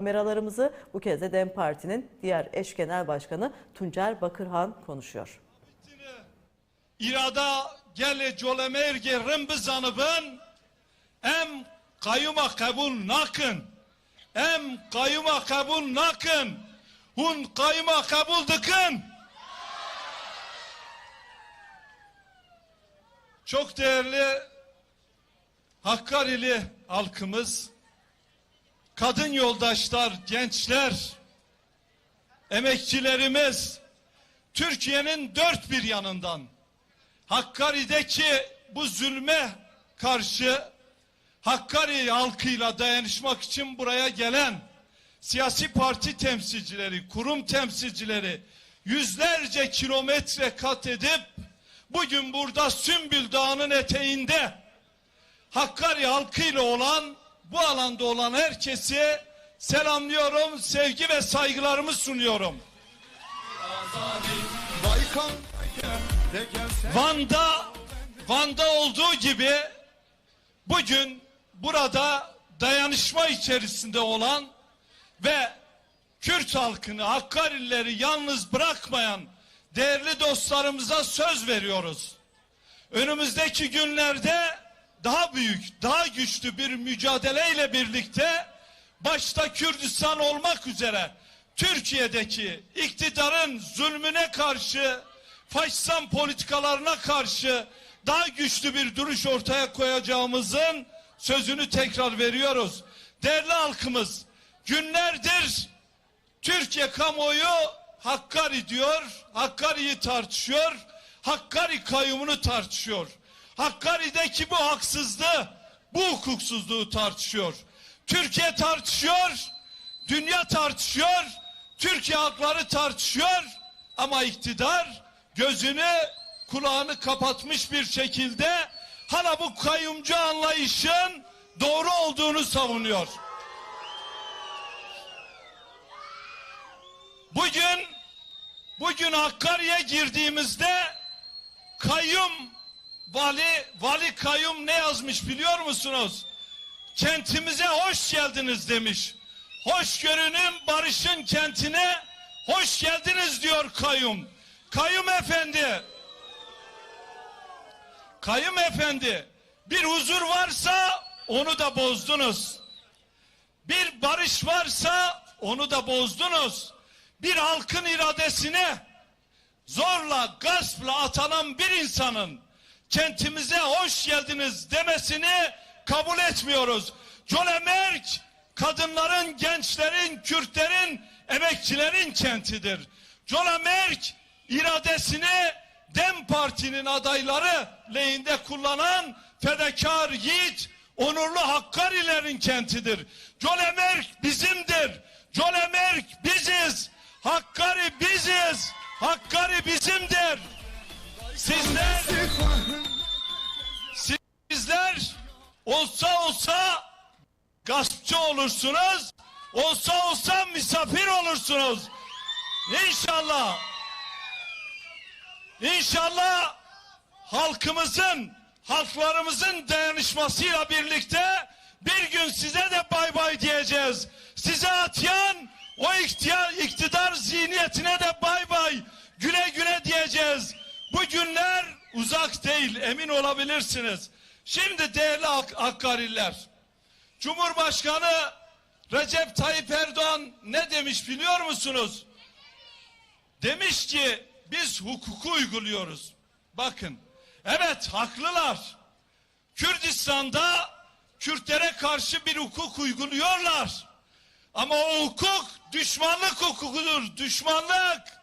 Kameralarımızı bu kez de DEM Parti'nin diğer eş genel başkanı Tuncer Bakırhan konuşuyor. İrada gele colemerge rımbızanıbın em kayyuma kabul nakın em kayyuma kabul nakın hun kayyuma kabul dıkın çok değerli Hakkari'li halkımız kadın yoldaşlar, gençler, emekçilerimiz Türkiye'nin dört bir yanından. Hakkari'deki bu zulme karşı Hakkari halkıyla dayanışmak için buraya gelen siyasi parti temsilcileri, kurum temsilcileri yüzlerce kilometre kat edip bugün burada Sümbül Dağı'nın eteğinde Hakkari halkıyla olan bu alanda olan herkesi selamlıyorum, sevgi ve saygılarımı sunuyorum. Van'da Van'da olduğu gibi bugün burada dayanışma içerisinde olan ve Kürt halkını, Hakkarilileri yalnız bırakmayan değerli dostlarımıza söz veriyoruz. Önümüzdeki günlerde daha büyük, daha güçlü bir mücadeleyle birlikte başta Kürdistan olmak üzere Türkiye'deki iktidarın zulmüne karşı, faşistan politikalarına karşı daha güçlü bir duruş ortaya koyacağımızın sözünü tekrar veriyoruz. Değerli halkımız, günlerdir Türkiye kamuoyu Hakkari diyor, Hakkari'yi tartışıyor, Hakkari kayyumunu tartışıyor. Hakkari'deki bu haksızlığı, bu hukuksuzluğu tartışıyor. Türkiye tartışıyor, dünya tartışıyor, Türkiye halkları tartışıyor ama iktidar gözünü kulağını kapatmış bir şekilde hala bu kayyumcu anlayışın doğru olduğunu savunuyor. Bugün bugün Hakkari'ye girdiğimizde kayyum vali vali kayyum ne yazmış biliyor musunuz? Kentimize hoş geldiniz demiş. Hoşgörünün barışın kentine hoş geldiniz diyor kayyum. Kayyum efendi. Kayyum efendi bir huzur varsa onu da bozdunuz. Bir barış varsa onu da bozdunuz. Bir halkın iradesine zorla, gaspla atanan bir insanın kentimize hoş geldiniz demesini kabul etmiyoruz. Colemerk kadınların, gençlerin, Kürtlerin, emekçilerin kentidir. Colemerk iradesini Dem Parti'nin adayları lehinde kullanan fedakar, yiğit, onurlu Hakkarilerin kentidir. Colemerk bizimdir. Colemerk biziz. Hakkari biziz. Hakkari bizimdir. Sizler sizler olsa olsa gaspçı olursunuz. Olsa olsa misafir olursunuz. İnşallah. İnşallah halkımızın, halklarımızın dayanışmasıyla birlikte bir gün size de bay bay diyeceğiz. Size atayan o iktidar, iktidar zihniyetine de bay bay, güle güle diyeceğiz. Bu günler uzak değil, emin olabilirsiniz. Şimdi değerli Hak Hakkariler, Cumhurbaşkanı Recep Tayyip Erdoğan ne demiş biliyor musunuz? Demiş ki biz hukuku uyguluyoruz. Bakın, evet haklılar. Kürdistan'da Kürtlere karşı bir hukuk uyguluyorlar. Ama o hukuk düşmanlık hukukudur, düşmanlık.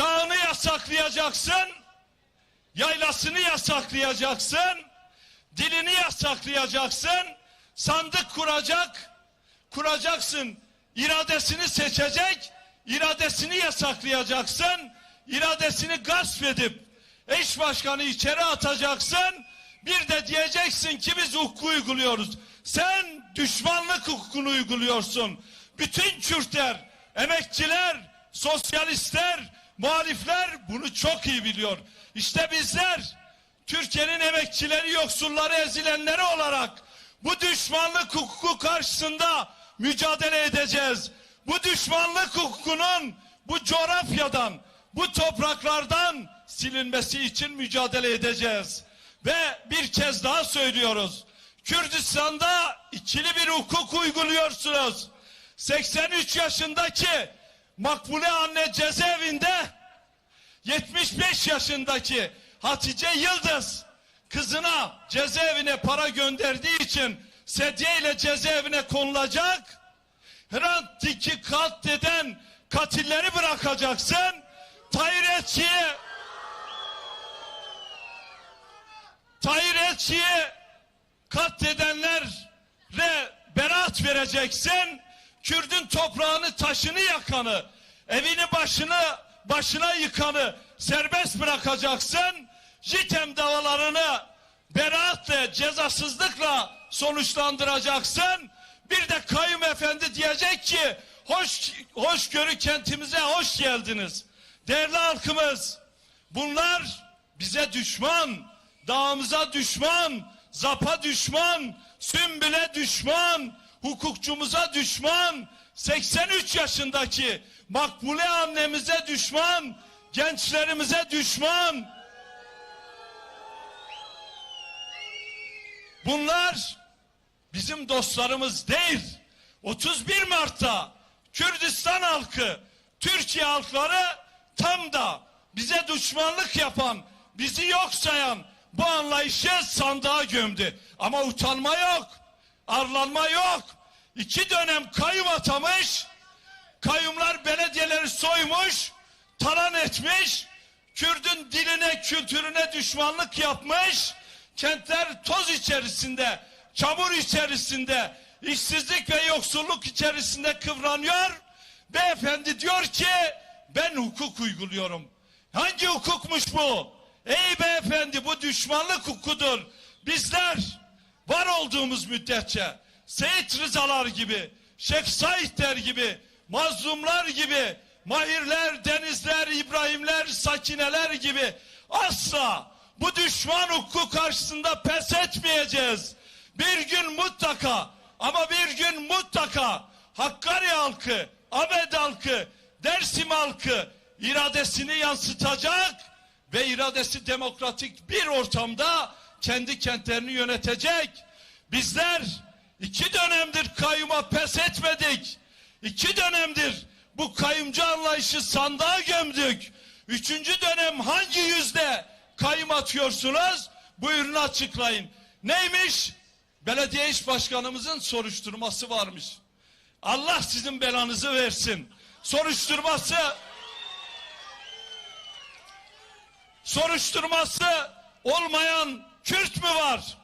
Dağını yasaklayacaksın, yaylasını yasaklayacaksın, dilini yasaklayacaksın, sandık kuracak, kuracaksın, iradesini seçecek, iradesini yasaklayacaksın, iradesini gasp edip eş başkanı içeri atacaksın, bir de diyeceksin ki biz hukuku uyguluyoruz. Sen düşmanlık hukukunu uyguluyorsun. Bütün Kürtler, emekçiler, sosyalistler, muhalifler bunu çok iyi biliyor. İşte bizler Türkiye'nin emekçileri, yoksulları, ezilenleri olarak bu düşmanlık hukuku karşısında mücadele edeceğiz. Bu düşmanlık hukukunun bu coğrafyadan, bu topraklardan silinmesi için mücadele edeceğiz. Ve bir kez daha söylüyoruz. Kürdistan'da ikili bir hukuk uyguluyorsunuz. 83 yaşındaki Makbule anne cezaevinde 75 yaşındaki Hatice Yıldız kızına cezaevine para gönderdiği için sedye ile cezaevine konulacak. Hrant Dik'i katleden katilleri bırakacaksın. Tahir Etçi'yi katledenlere beraat vereceksin. Kürdün toprağını, taşını yakanı, evini başını başına yıkanı serbest bırakacaksın. JITEM davalarını beraatle, cezasızlıkla sonuçlandıracaksın. Bir de kayım efendi diyecek ki hoş hoşgörü kentimize hoş geldiniz. Değerli halkımız bunlar bize düşman, dağımıza düşman, zapa düşman, sümbüle düşman, hukukçumuza düşman, 83 yaşındaki Makbule annemize düşman, gençlerimize düşman. Bunlar bizim dostlarımız değil. 31 Mart'ta Kürdistan halkı, Türkiye halkları tam da bize düşmanlık yapan, bizi yok sayan bu anlayışı sandığa gömdü. Ama utanma yok, arlanma yok. İki dönem kayyum atamış, kayyumlar belediyeleri soymuş, talan etmiş, Kürdün diline, kültürüne düşmanlık yapmış, kentler toz içerisinde, çamur içerisinde, işsizlik ve yoksulluk içerisinde kıvranıyor. Beyefendi diyor ki ben hukuk uyguluyorum. Hangi hukukmuş bu? Ey beyefendi bu düşmanlık hukukudur. Bizler var olduğumuz müddetçe Seyit Rızalar gibi, Şeyh Saidler gibi, mazlumlar gibi, Mahirler, Denizler, İbrahimler, Sakineler gibi asla bu düşman hukuku karşısında pes etmeyeceğiz. Bir gün mutlaka ama bir gün mutlaka Hakkari halkı, Ahmet halkı, Dersim halkı iradesini yansıtacak ve iradesi demokratik bir ortamda kendi kentlerini yönetecek. Bizler iki dönemdir kayyuma pes etmedik. İki dönemdir bu kayyumcu anlayışı sandığa gömdük. Üçüncü dönem hangi yüzde kayyum atıyorsunuz? Buyurun açıklayın. Neymiş? Belediye iş başkanımızın soruşturması varmış. Allah sizin belanızı versin. Soruşturması soruşturması olmayan Kürt mü var?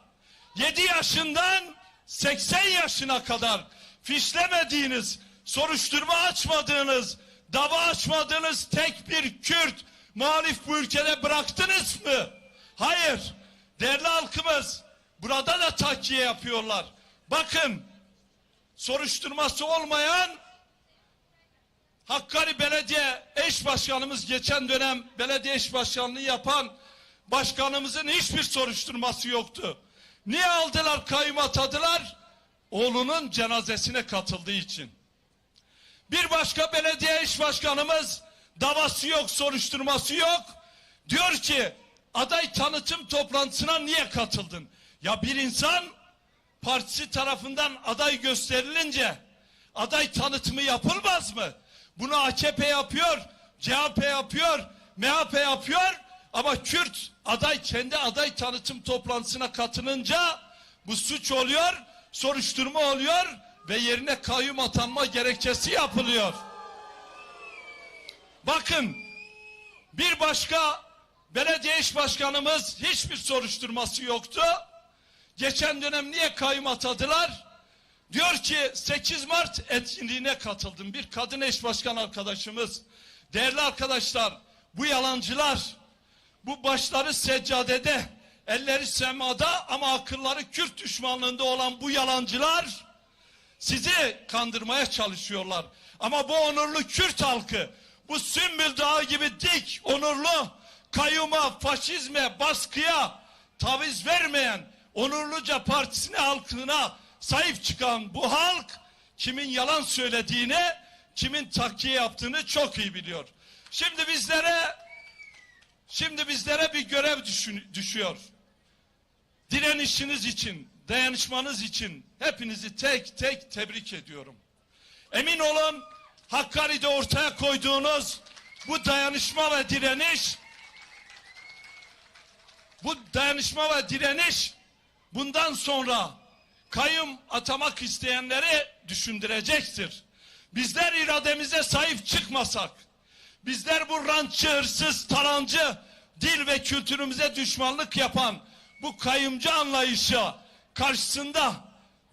7 yaşından 80 yaşına kadar fişlemediğiniz, soruşturma açmadığınız, dava açmadığınız tek bir Kürt muhalif bu ülkede bıraktınız mı? Hayır. Değerli halkımız burada da takiye yapıyorlar. Bakın soruşturması olmayan Hakkari Belediye eş başkanımız geçen dönem belediye eş başkanlığı yapan başkanımızın hiçbir soruşturması yoktu. Niye aldılar kayyum atadılar? Oğlunun cenazesine katıldığı için. Bir başka belediye eş başkanımız davası yok, soruşturması yok. Diyor ki aday tanıtım toplantısına niye katıldın? Ya bir insan partisi tarafından aday gösterilince aday tanıtımı yapılmaz mı? Bunu AKP yapıyor, CHP yapıyor, MHP yapıyor ama Kürt aday kendi aday tanıtım toplantısına katılınca bu suç oluyor, soruşturma oluyor ve yerine kayyum atanma gerekçesi yapılıyor. Bakın bir başka belediye iş başkanımız hiçbir soruşturması yoktu. Geçen dönem niye kayyum atadılar? Diyor ki 8 Mart etkinliğine katıldım. Bir kadın eş başkan arkadaşımız. Değerli arkadaşlar bu yalancılar bu başları seccadede elleri semada ama akılları Kürt düşmanlığında olan bu yalancılar sizi kandırmaya çalışıyorlar. Ama bu onurlu Kürt halkı bu Sümbül Dağı gibi dik onurlu kayyuma, faşizme, baskıya taviz vermeyen, onurluca partisine, halkına sahip çıkan bu halk kimin yalan söylediğini, kimin takkiye yaptığını çok iyi biliyor. Şimdi bizlere şimdi bizlere bir görev düşüyor. Direnişiniz için, dayanışmanız için hepinizi tek tek tebrik ediyorum. Emin olun Hakkari'de ortaya koyduğunuz bu dayanışma ve direniş bu dayanışma ve direniş bundan sonra kayyum atamak isteyenleri düşündürecektir. Bizler irademize sahip çıkmasak, bizler bu rantçı, hırsız, talancı, dil ve kültürümüze düşmanlık yapan bu kayyumcu anlayışa karşısında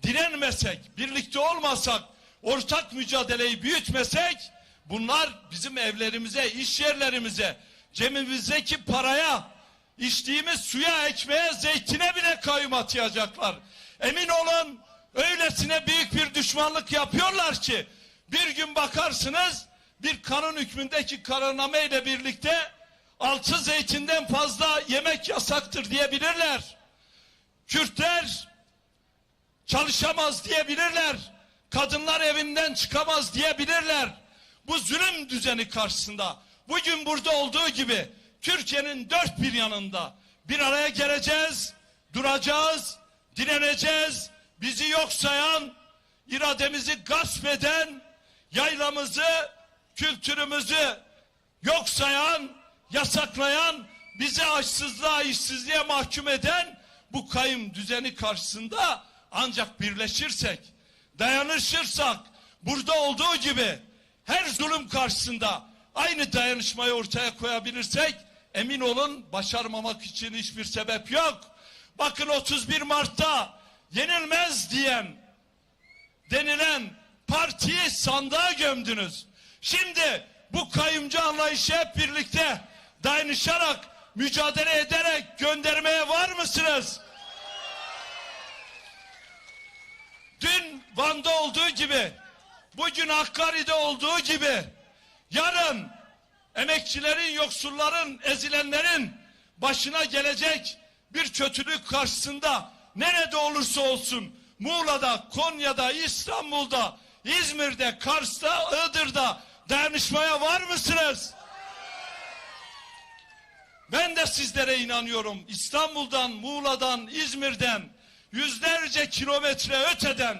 direnmesek, birlikte olmasak, ortak mücadeleyi büyütmesek, bunlar bizim evlerimize, iş yerlerimize, cebimizdeki paraya, içtiğimiz suya, ekmeğe, zeytine bile kayyum atayacaklar. Emin olun öylesine büyük bir düşmanlık yapıyorlar ki bir gün bakarsınız bir kanun hükmündeki kararname ile birlikte altı zeytinden fazla yemek yasaktır diyebilirler. Kürtler çalışamaz diyebilirler. Kadınlar evinden çıkamaz diyebilirler. Bu zulüm düzeni karşısında bugün burada olduğu gibi Türkiye'nin dört bir yanında bir araya geleceğiz, duracağız, direneceğiz. Bizi yok sayan, irademizi gasp eden, yaylamızı, kültürümüzü yok sayan, yasaklayan, bizi açsızlığa, işsizliğe mahkum eden bu kayım düzeni karşısında ancak birleşirsek, dayanışırsak, burada olduğu gibi her zulüm karşısında aynı dayanışmayı ortaya koyabilirsek emin olun başarmamak için hiçbir sebep yok. Bakın 31 Mart'ta yenilmez diyen denilen partiyi sandığa gömdünüz. Şimdi bu kayımcı anlayışı hep birlikte dayanışarak, mücadele ederek göndermeye var mısınız? Dün Van'da olduğu gibi, bugün Hakkari'de olduğu gibi, yarın emekçilerin, yoksulların, ezilenlerin başına gelecek bir kötülük karşısında nerede olursa olsun Muğla'da, Konya'da, İstanbul'da, İzmir'de, Kars'ta, Iğdır'da dayanışmaya var mısınız? Ben de sizlere inanıyorum. İstanbul'dan, Muğla'dan, İzmir'den, yüzlerce kilometre öteden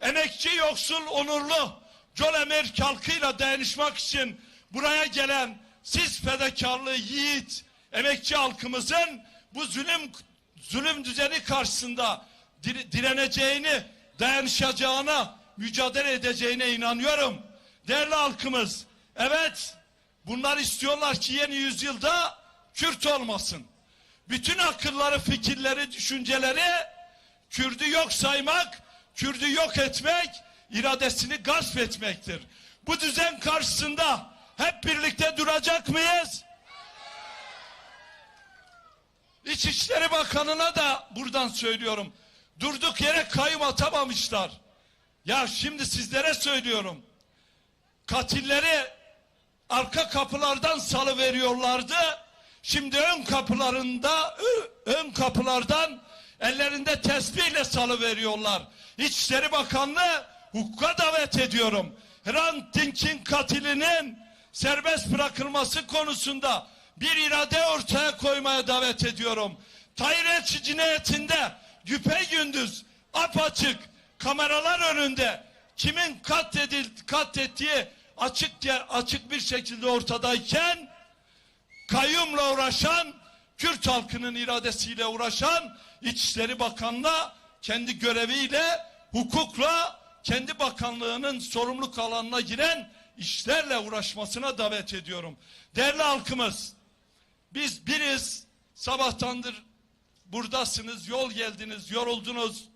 emekçi, yoksul, onurlu Colemir halkıyla dayanışmak için buraya gelen siz fedakarlı yiğit emekçi halkımızın bu zulüm zulüm düzeni karşısında dire- direneceğini, dayanışacağına, mücadele edeceğine inanıyorum. Değerli halkımız, evet bunlar istiyorlar ki yeni yüzyılda Kürt olmasın. Bütün akılları, fikirleri, düşünceleri Kürdü yok saymak, Kürdü yok etmek, iradesini gasp etmektir. Bu düzen karşısında hep birlikte duracak mıyız? İçişleri Bakanı'na da buradan söylüyorum. Durduk yere kayyum atamamışlar. Ya şimdi sizlere söylüyorum. Katilleri arka kapılardan salı veriyorlardı. Şimdi ön kapılarında ön kapılardan ellerinde tesbihle salı veriyorlar. İçişleri Bakanlığı hukuka davet ediyorum. Hrant Dink'in katilinin serbest bırakılması konusunda bir irade ortaya koymaya davet ediyorum. Tahir Elçi cinayetinde güpe gündüz apaçık kameralar önünde kimin katledil, katlettiği açık açık bir şekilde ortadayken kayyumla uğraşan, Kürt halkının iradesiyle uğraşan İçişleri Bakanlığı kendi göreviyle, hukukla, kendi bakanlığının sorumluluk alanına giren işlerle uğraşmasına davet ediyorum. Değerli halkımız, biz biriz, sabahtandır buradasınız, yol geldiniz, yoruldunuz.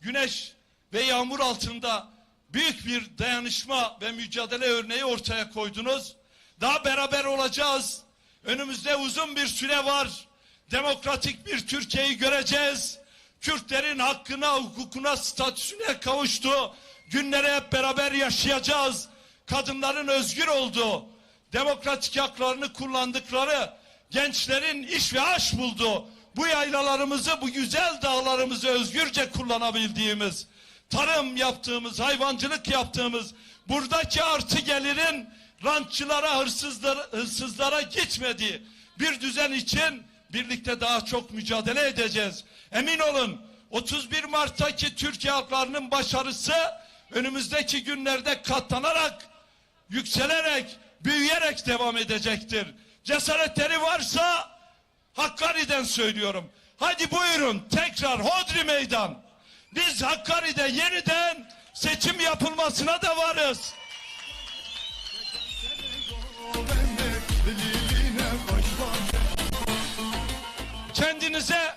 Güneş ve yağmur altında büyük bir dayanışma ve mücadele örneği ortaya koydunuz. Daha beraber olacağız. Önümüzde uzun bir süre var. Demokratik bir Türkiye'yi göreceğiz. Kürtlerin hakkına, hukukuna, statüsüne kavuştu. Günleri hep beraber yaşayacağız. Kadınların özgür olduğu, demokratik haklarını kullandıkları, gençlerin iş ve aş bulduğu bu yaylalarımızı, bu güzel dağlarımızı özgürce kullanabildiğimiz, tarım yaptığımız, hayvancılık yaptığımız, buradaki artı gelirin rantçılara, hırsızlara, hırsızlara gitmediği bir düzen için birlikte daha çok mücadele edeceğiz. Emin olun 31 Mart'taki Türkiye halklarının başarısı önümüzdeki günlerde katlanarak, yükselerek, büyüyerek devam edecektir. Cesaretleri varsa Hakkari'den söylüyorum. Hadi buyurun tekrar Hodri Meydan. Biz Hakkari'de yeniden seçim yapılmasına da varız. Kendinize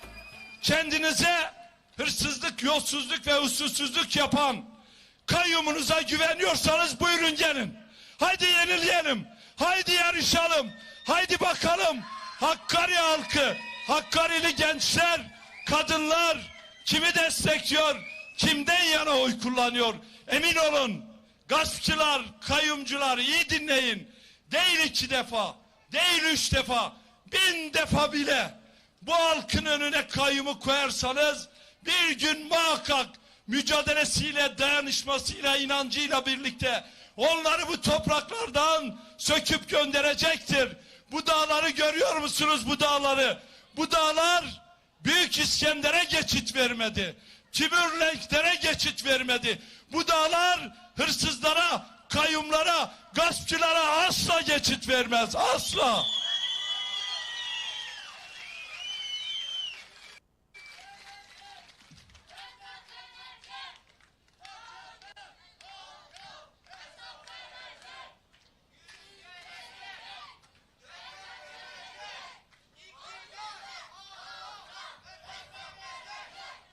kendinize hırsızlık, yolsuzluk ve usulsüzlük yapan kayyumunuza güveniyorsanız buyurun gelin. Haydi yenileyelim. Haydi yarışalım. Haydi bakalım. Hakkari halkı, Hakkarili gençler, kadınlar kimi destekliyor, kimden yana oy kullanıyor? Emin olun gaspçılar, kayyumcular iyi dinleyin. Değil iki defa, değil üç defa, bin defa bile bu halkın önüne kayyumu koyarsanız bir gün muhakkak mücadelesiyle, dayanışmasıyla, inancıyla birlikte onları bu topraklardan söküp gönderecektir. Bu dağları görüyor musunuz bu dağları? Bu dağlar Büyük İskender'e geçit vermedi. Timürlenklere geçit vermedi. Bu dağlar hırsızlara, kayyumlara, gaspçılara asla geçit vermez. Asla.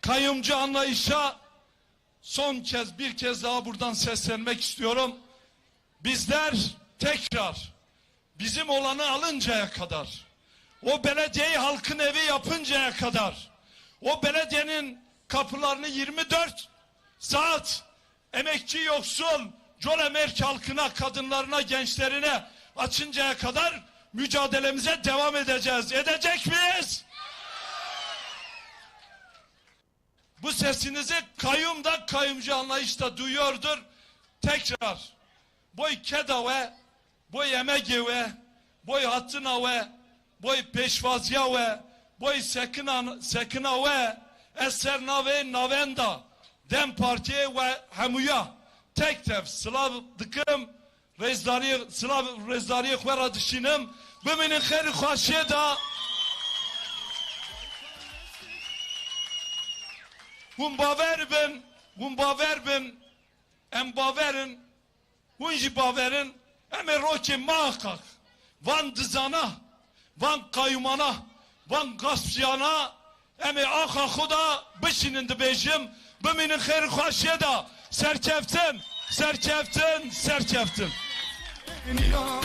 Kayyumcu anlayışa son kez bir kez daha buradan seslenmek istiyorum. Bizler tekrar bizim olanı alıncaya kadar o belediyeyi halkın evi yapıncaya kadar o belediyenin kapılarını 24 saat emekçi yoksul Colemerk halkına, kadınlarına, gençlerine açıncaya kadar mücadelemize devam edeceğiz. Edecek miyiz? Bu sesinizi kayyum da kayyumcu anlayışta duyuyordur. Tekrar. Boy kedave, boy emegeve, boy hatınave, boy peşvaziyave, boy sekina, sekinave, esernave navenda, dem partiye ve hemuya, tek tef sılav dıkım, rezdari, sılav rezdari khwera dişinim, biminin kheri da, Hum baver bin, hum baver bin, em baverin, hun jî baverin, em ê rokê muhakkak van dizana, van kayyumana, van gaspçiyana, em ê axa xuda bişinin dibêjim, bimînin xêr xweşiye da, serkeftin, serkeftin, serkeftin.